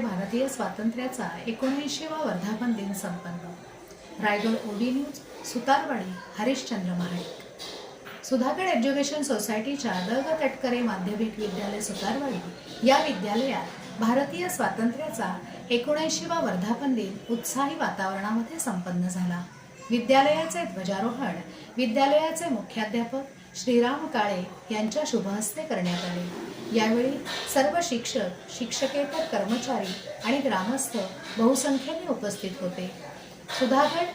भारतीय स्वातंत्र्याचा एकोणऐंशीवा वर्धापन दिन संपन्न. Raigad O D news Sutarwadi Harishchandra Mahadik Sudhakar education सोसायटीच्या द ग तटकरे माध्यमिक विद्यालय सुतारवाडी या विद्यालयात भारतीय स्वातंत्र्याचा एकोणऐंशीवा वर्धापन दिन उत्साही वातावरणामध्ये संपन्न झाला. विद्यालयाचे ध्वजारोहण विद्यालयाचे मुख्याध्यापक श्रीराम काळे यांच्या शुभहस्ते करण्यात आले. यावेळी सर्व शिक्षक शिक्षकेतर कर्मचारी आणि ग्रामस्थ बहुसंख्येने उपस्थित होते. सुधागड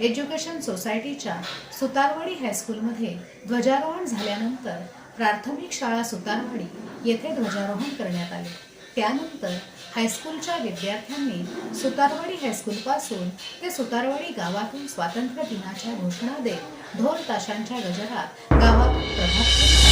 एज्युकेशन सोसायटीच्या सुतारवाडी हायस्कूलमध्ये ध्वजारोहण झाल्यानंतर प्राथमिक शाळा सुतारवाडी येथे ध्वजारोहण करण्यात आले. त्यानंतर हायस्कूलच्या विद्यार्थ्यांनी सुतारवाडी हायस्कूलपासून ते सुतारवाडी गावातून स्वातंत्र्य दिनाच्या घोषणा देत ढोल ताशांच्या गजरात गावातून प्रभात